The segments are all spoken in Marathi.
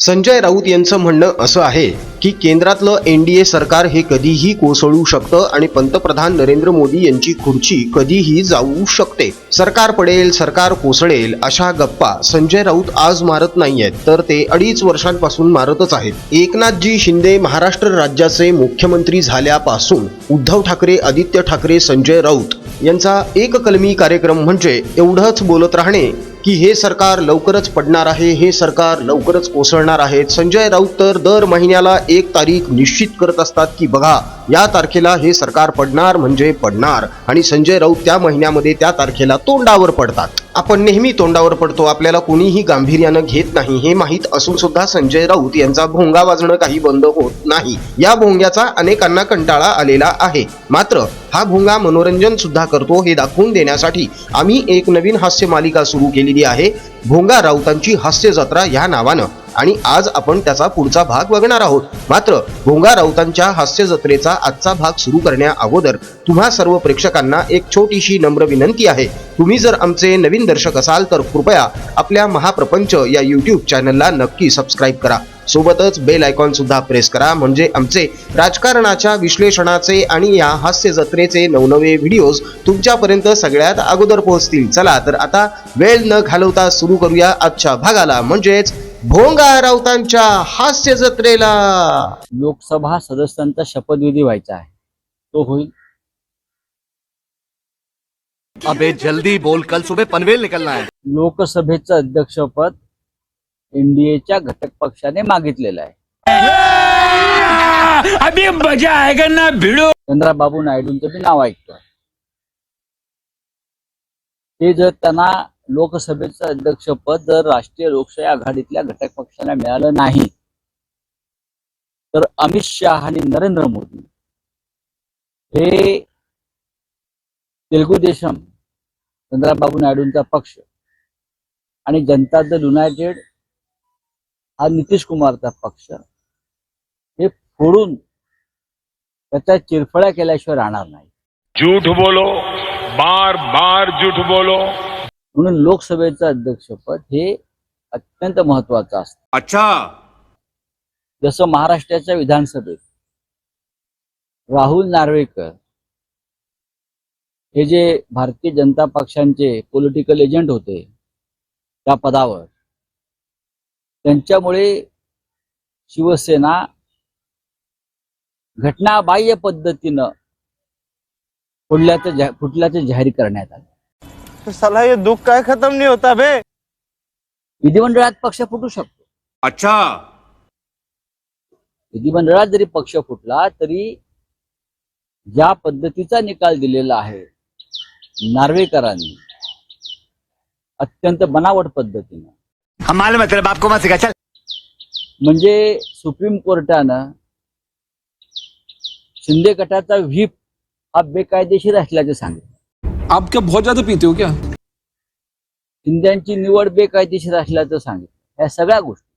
संजय राऊत यांचं म्हणणं असं आहे की केंद्रातलं एनडीए सरकार हे कधीही कोसळू शकतं आणि पंतप्रधान नरेंद्र मोदी यांची खुर्ची कधीही जाऊ शकते. सरकार पडेल सरकार कोसळेल अशा गप्पा संजय राऊत आज मारत नाहीयेत तर ते अडीच वर्षांपासून मारतच आहेत. एकनाथजी शिंदे महाराष्ट्र राज्याचे मुख्यमंत्री झाल्यापासून उद्धव ठाकरे आदित्य ठाकरे संजय राऊत यांचा एक कलमी कार्यक्रम म्हणजे एवढंच बोलत राहणे की हे सरकार लवकरच पडणार आहे हे सरकार लवकरच कोसळणार आहे. संजय राऊत तर दर महिन्याला एक तारीख निश्चित करत असतात की बघा या तारखेला हे सरकार पडणार म्हणजे पडणार आणि संजय राऊत त्या महिन्यामध्ये त्या तारखेला तोंडावर पडतात. आपण नेहमी तोंडावर पडतो आपल्याला कोणीही गांभीर्यानं घेत नाही हे माहीत असून सुद्धा संजय राऊत यांचा भोंगा वाजणं काही बंद होत नाही. या भोंग्याचा अनेकांना कंटाळा आलेला आहे. मात्र हा भोंगा मनोरंजन सुद्धा करतो हे दाखवून देण्यासाठी आम्ही एक नवीन हास्य मालिका सुरू केलेली आहे भोंगा राऊतांची हास्य जत्रा या नावानं. आणि आज आपण त्याचा पुढचा भाग बघणार आहोत. मात्र भोंगा राऊतांच्या हास्य जत्रेचा आजचा भाग सुरू करण्या अगोदर तुम्हा सर्व प्रेक्षकांना एक छोटीशी नम्र विनंती आहे. तुम्ही जर आमचे नवीन दर्शक असाल तर कृपया आपल्या महाप्रपंच या युट्यूब चॅनलला नक्की सबस्क्राईब करा. सोबतच बेल आयकॉन सुद्धा प्रेस करा. म्हणजे आमचे राजकारणाच्या विश्लेषणाचे आणि या हास्य जत्रेचे नवनवे व्हिडिओज तुमच्यापर्यंत सगळ्यात अगोदर पोहोचतील. चला तर आता वेळ न घालवता सुरू करूया आजच्या भागाला. म्हणजेच भोंगा राऊतांच्या हास्य जत्रेला. लोकसभा सदस्यांचा शपथविधी व्हायचा आहे. तो होईल. अबे जल्दी बोल. कल सुबह पनवेल निकलना है. लोकसभेचं अध्यक्षपद एनडीएच्या घटक पक्षाने मागितलेलं आहे. अभी मजा आएगा ना भिड़ो। चंद्राबाबू नायडूंचं बी नाव ऐकतो ते जर त्यांना लोकसभेचं अध्यक्षपद जर राष्ट्रीय लोकशाही आघाडीतल्या घटक पक्षाला मिळालं नाही तर अमित शहा आणि नरेंद्र मोदी हे तेलुगू देशम चंद्राबाबू नायडूंचा पक्ष आणि जनता दल युनायटेड हा नितीश कुमारचा पक्ष. हे फोडून त्याच्या चिरफळ्या केल्याशिवाय राहणार नाही. झूठ बोलो बार बार झूठ बोलो. म्हणून लोकसभेचं अध्यक्षपद हे अत्यंत महत्वाचं असतं. अच्छा. जसं महाराष्ट्राच्या विधानसभेत राहुल नार्वेकर हे जे भारतीय जनता पक्षांचे पॉलिटिकल एजंट होते त्या पदावर त्यांच्यामुळे शिवसेना घटनाबाह्य पद्धतीनं फुटल्याचं जा- फुटल्याचं जाहीर करण्यात आलं. तो साला ये दुख काय खत्म नहीं होता बे विधिमंडळात पक्ष फुटू शकतो. अच्छा. विधिमंडळात जरी पक्ष फुटला तरी ज्या पद्धतीचा निकाल दिलेला आहे नार्वेकरांनी अत्यंत बनावट पद्धतीनं हमारे मतलब आपको मत सिखा चल। म्हणजे सुप्रीम कोर्टानं शिंदे गटाचा व्हीप हा बेकायदेशीर असल्याचे सांगितलं. आप क्या बहुत ज्यादा पीते हो क्या? शिंद्यांची निवड बेकायदेशीर असल्याचं सांगितलं. या सगळ्या गोष्टी.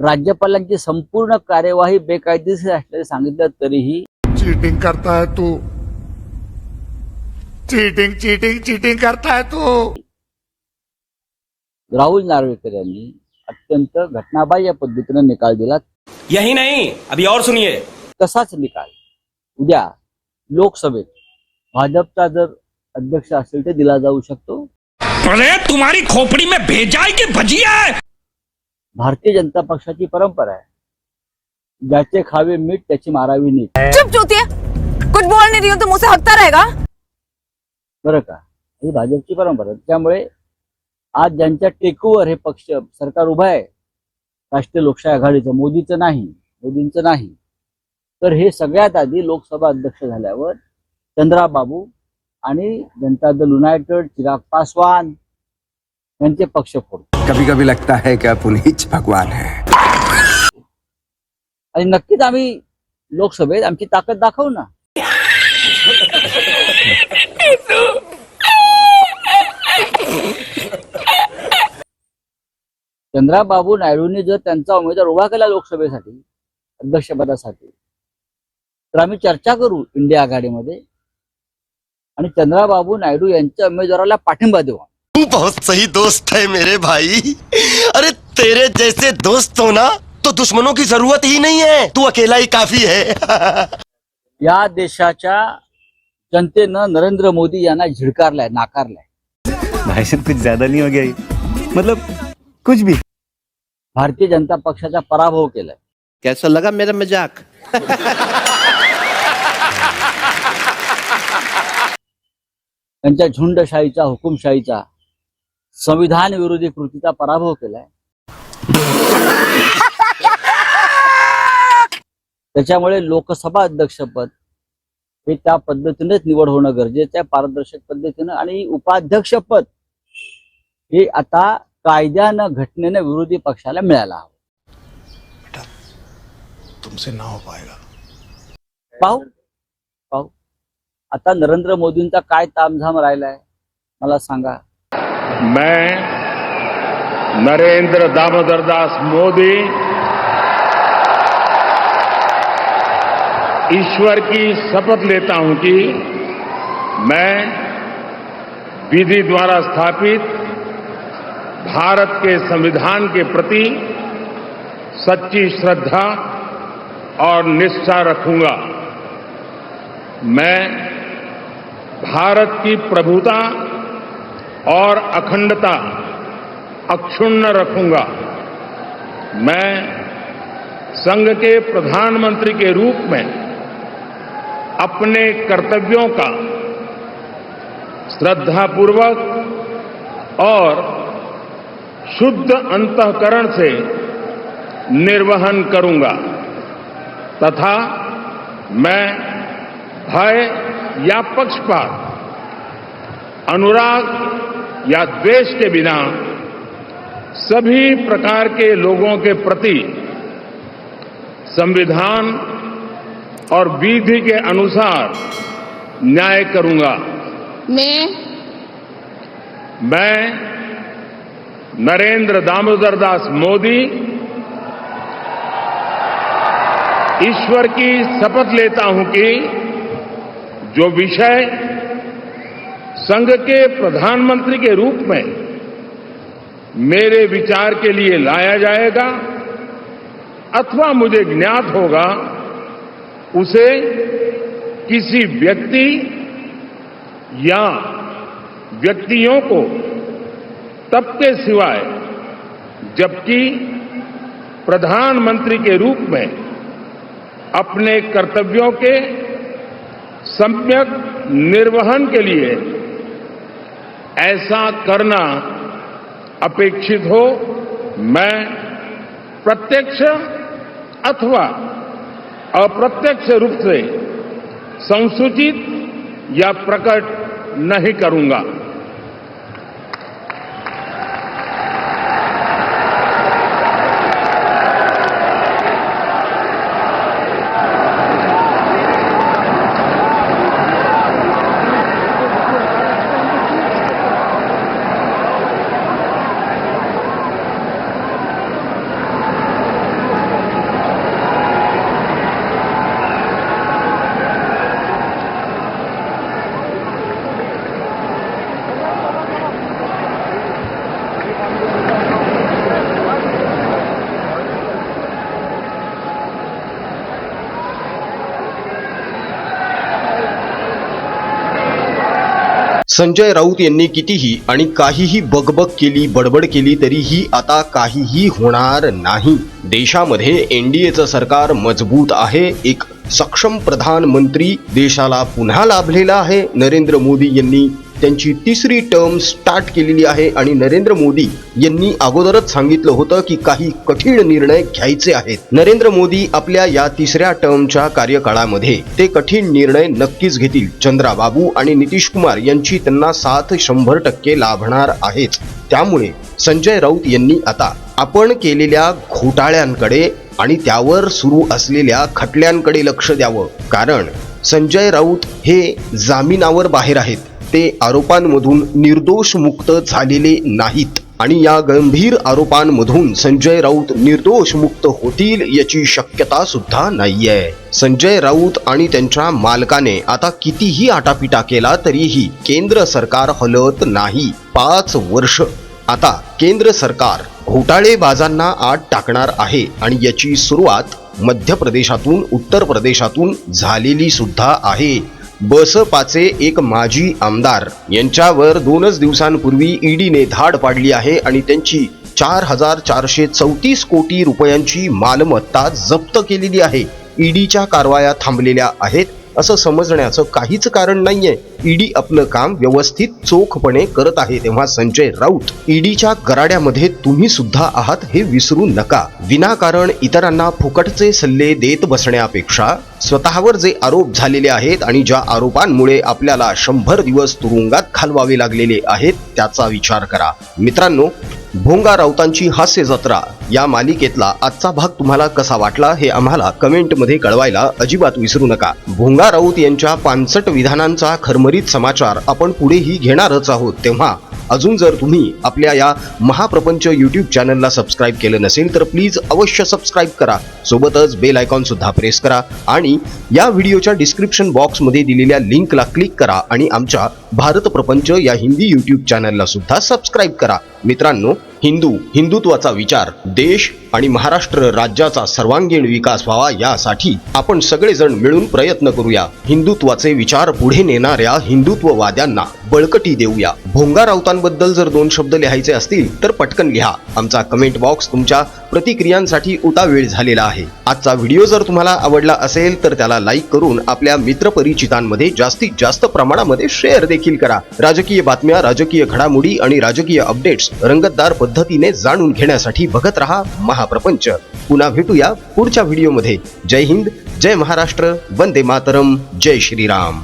राज्यपालांची संपूर्ण कार्यवाही बेकायदेशीर असल्याचं सांगितलं तरीही चीटिंग करता है तू. चीटिंग चीटिंग चीटिंग करता है तू. राहुल नार्वेकर यांनी अत्यंत घटनाबाह्य पद्धतीनं निकाल दिला. यही नहीं अभी और सुनिए। तसाच निकाल उद्या लोकसभेत भाजपचा जर अध्यक्ष असेल तर दिला जाऊ शकतो. अरे तुम्हारी खोपड़ी में भेजा है कि भजिया है। भारतीय जनता पक्षाची परंपरा आहे. ज्याचे खावे मीठ त्याची मारावी नीट. चुप चूतिया कुछ बोल नहीं रही हूँ तो मुंह से हकता रहेगा। बरं का ही भाजपची परंपरा आहे. त्यामुळे आज ज्यांच्या टेकूवर हे पक्ष सरकार उभं आहे राष्ट्रीय लोकशाही आघाडीचं मोदीचं नाही मोदींचं नाही तर हे सगळ्यात आधी लोकसभा अध्यक्ष झाल्यावर चंद्राबाबू आणि जनता दल युनायटेड चिराग पासवान यांचे पक्ष फोड कभी कभी लगता है कि आप उन्हीं भगवान है। आणि नक्कीच आम्ही लोकसभेत आमची ताकद दाखवू ना. चंद्राबाबू नायडूंनी जर त्यांचा उमेदवार उभा केला लोकसभेसाठी अध्यक्षपदासाठी तर आम्ही चर्चा करू इंडिया आघाडीमध्ये. आणि चंद्राबाबू नायडू यांच्या उमेदवाराला पाठिंबा देऊ तू बहुत सही दोस्त है मेरे भाई। अरे तेरे जैसे दोस्त हो ना तो दुश्मनों की जरूरत ही नहीं है। तू अकेला ही काफी है। या देशाच्या जनतेनं नरेंद्र मोदी यांना झिडकारलाय नाकारलाय. भाई साहब कुछ ज्यादा नहीं हो गया ये? मतलब कुछ भी। भारतीय जनता पक्षाचा पराभव केलाय. कैसा लगा मेरा मजाक? त्यांच्या झुंडशाहीचा हुकुमशाहीचा संविधान विरोधी कृतीचा पराभव केलाय. त्याच्यामुळे लोकसभा अध्यक्षपद हे त्या पद्धतीनेच निवड होणं गरजेचं आहे पारदर्शक पद्धतीनं. आणि उपाध्यक्षपद हे आता कायद्यानं घटनेनं विरोधी पक्षाला मिळायला हवं. तुमसे ना हो पाएगा पाहू. पाहू. आता नरेंद्र मोदींचा काय तामझाम राहिलाय मला सांगा. मैं नरेंद्र दामोदर दास मोदी ईश्वर की शपथ लेता हूं कि मैं विधि द्वारा स्थापित भारत के संविधान के प्रति सच्ची श्रद्धा और निष्ठा रखूँगा। मैं भारत की प्रभुता और अखंडता अक्षुण्ण रखूँगा। मैं संघ के प्रधानमंत्री के रूप में अपने कर्तव्यों का श्रद्धापूर्वक और शुद्ध अंतकरण से निर्वहन करूँगा। तथा मैं भय या पक्षपात अनुराग या द्वेष के बिना सभी प्रकार के लोगों के प्रति संविधान और विधि के अनुसार न्याय करूँगा। मैं मैं नरेंद्र दामोदर दास मोदी ईश्वर की शपथ लेता हूँ कि जो विषय संघ के प्रधानमंत्री के रूप में मेरे विचार के लिए लाया जाएगा अथवा मुझे ज्ञात होगा, उसे किसी व्यक्ति या व्यक्तियों को तब के सिवाय, जबकि प्रधानमंत्री के रूप में अपने कर्तव्यों के सम्यक निर्वहन के लिए ऐसा करना अपेक्षित हो, मैं प्रत्यक्ष अथवा अप्रत्यक्ष रूप से संसूचित या प्रकट नहीं करूँगा। संजय राऊत यांनी कितीही आणि काहीही बगबग केली बडबड केली तरीही आता काहीही होणार नाही. देशामध्ये एनडीएचं सरकार मजबूत आहे. एक सक्षम प्रधानमंत्री देशाला पुन्हा लाभलेला आहे. नरेंद्र मोदी यांनी त्यांची तिसरी टर्म स्टार्ट केलेली आहे आणि नरेंद्र मोदी यांनी अगोदरच सांगितलं होतं की काही कठीण निर्णय घ्यायचे आहेत. नरेंद्र मोदी आपल्या या तिसऱ्या टर्मच्या कार्यकाळामध्ये ते कठीण निर्णय नक्कीच घेतील. चंद्राबाबू आणि नितीश कुमार यांची त्यांना साथ शंभर टक्के लाभणार आहेच त्यामुळे संजय राऊत यांनी आता आपण केलेल्या घोटाळ्यांकडे आणि त्यावर सुरू असलेल्या खटल्यांकडे लक्ष द्यावं. कारण संजय राऊत हे जामिनावर बाहेर आहेत. ते आरोपांमधून निर्दोष मुक्त झालेले नाहीत. आणि या गंभीर आरोपांमधून संजय राऊत निर्दोष मुक्त होतील याची शक्यता सुद्धा नाहीये. संजय राऊत आणि त्यांच्या मालकाने आता कितीही आटापिटा केला तरीही केंद्र सरकार हलत नाही. पाच वर्ष. आता केंद्र सरकार घोटाळेबाजांना आत टाकणार आहे आणि याची सुरुवात मध्य प्रदेशातून उत्तर प्रदेशातून झालेली सुद्धा आहे. बसपाचे एक माजी आमदार. यांच्यावर दोनच दिवसांपूर्वी ईडीने धाड पाडली आहे आणि त्यांची चार हजार चारशे चौतीस कोटी रुपयांची मालमत्ता जप्त केलेली आहे. ईडीच्या कारवाया थांबलेल्या आहेत. असं समजण्याचं काहीच कारण नाहीये. ईडी आपलं काम व्यवस्थित चोखपणे करत आहे. तेव्हा संजय राऊत ईडीच्या गराड्यामध्ये तुम्ही सुद्धा आहात हे विसरू नका. विनाकारण इतरांना फुकटचे सल्ले देत बसण्यापेक्षा स्वतःवर जे आरोप झालेले आहेत आणि ज्या आरोपांमुळे आपल्याला शंभर दिवस तुरुंगात घालवावे लागलेले आहेत त्याचा विचार करा. मित्रांनो भोंगा राऊतांची हास्य जत्रा. या मालिकेतला आजचा भाग तुम्हाला कसा वाटला हे आम्हाला कमेंटमध्ये कळवायला अजिबात विसरू नका. भोंगा राऊत यांच्या पानसट विधानांचा खरमरीत समाचार आपण पुढेही घेणारच आहोत. तेव्हा अजून जर तुम्ही आपल्या या महाप्रपंच यूट्यूब चॅनलला सबस्क्राईब केलं नसेल तर प्लीज अवश्य सबस्क्राईब करा. सोबतच बेल आयकॉन सुद्धा प्रेस करा आणि या व्हिडिओच्या डिस्क्रिप्शन बॉक्समध्ये दिलेल्या लिंकला क्लिक करा आणि आमच्या भारत प्रपंच या हिंदी यूट्यूब चॅनलला सुद्धा सबस्क्राईब करा. मित्रांनो हिंदू हिंदुत्वाचा विचार देश आणि महाराष्ट्र राज्याचा सर्वांगीण विकास व्हावा यासाठी आपण सगळेजण मिळून प्रयत्न करूया. हिंदुत्वाचे विचार पुढे नेणाऱ्या हिंदुत्ववाद्यांना बळकटी देऊया. भोंगा राऊतांबद्दल जर दोन शब्द लिहायचे असतील तर पटकन लिहा. आमचा कमेंट बॉक्स तुमच्या प्रतिक्रियांसाठी उतावेळ झालेला आहे. आजचा व्हिडिओ जर तुम्हाला आवडला असेल तर त्याला लाईक करून आपल्या मित्रपरिचितांमध्ये जास्तीत जास्त प्रमाणामध्ये शेअर देखील करा. राजकीय बातम्या राजकीय घडामोडी आणि राजकीय अपडेट्स रंगतदार पद्धतीने जाणून घेण्यासाठी बघत रहा महाप्रपंच. पुन्हा भेटूया पुढच्या व्हिडिओमध्ये. जय हिंद जय महाराष्ट्र वंदे मातरम जय श्रीराम.